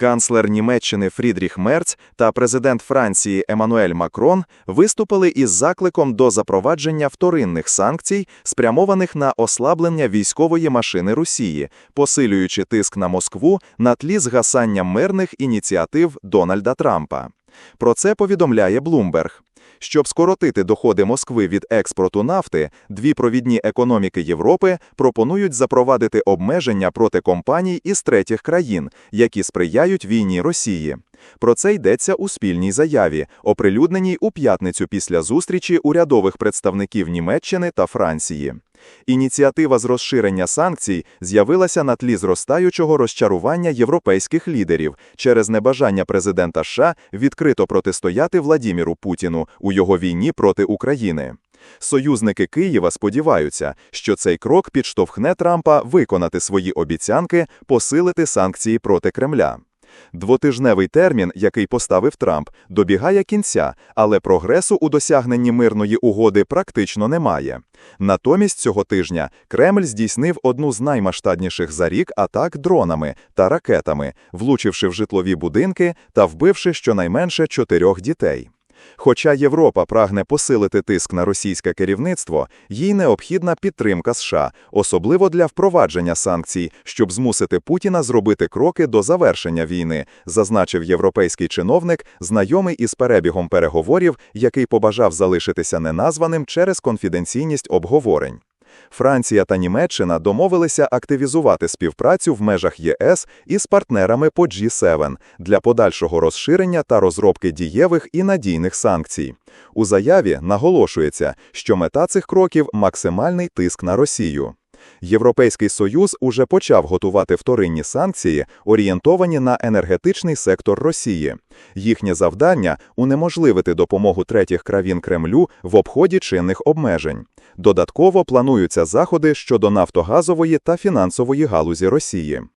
Канцлер Німеччини Фрідріх Мерц та президент Франції Еммануель Макрон виступили із закликом до запровадження вторинних санкцій, спрямованих на ослаблення військової машини Росії, посилюючи тиск на Москву на тлі згасання мирних ініціатив Дональда Трампа. Про це повідомляє Bloomberg. Щоб скоротити доходи Москви від експорту нафти, дві провідні економіки Європи пропонують запровадити обмеження проти компаній із третіх країн, які сприяють війні Росії. Про це йдеться у спільній заяві, оприлюдненій у п'ятницю після зустрічі урядових представників Німеччини та Франції. Ініціатива з розширення санкцій з'явилася на тлі зростаючого розчарування європейських лідерів через небажання президента США відкрито протистояти Владіміру Путіну у його війні проти України. Союзники Києва сподіваються, що цей крок підштовхне Трампа виконати свої обіцянки посилити санкції проти Кремля. Двотижневий термін, який поставив Трамп, добігає кінця, але прогресу у досягненні мирної угоди практично немає. Натомість цього тижня Кремль здійснив одну з наймасштабніших за рік атак дронами та ракетами, влучивши в житлові будинки та вбивши щонайменше чотирьох дітей. Хоча Європа прагне посилити тиск на російське керівництво, їй необхідна підтримка США, особливо для впровадження санкцій, щоб змусити Путіна зробити кроки до завершення війни, зазначив європейський чиновник, знайомий із перебігом переговорів, який побажав залишитися неназваним через конфіденційність обговорень. Франція та Німеччина домовилися активізувати співпрацю в межах ЄС із партнерами по G7 для подальшого розширення та розробки дієвих і надійних санкцій. У заяві наголошується, що мета цих кроків максимальний тиск на Росію. Європейський Союз уже почав готувати вторинні санкції, орієнтовані на енергетичний сектор Росії. Їхнє завдання унеможливити допомогу третіх країн Кремлю в обході чинних обмежень. Додатково плануються заходи щодо нафтогазової та фінансової галузі Росії.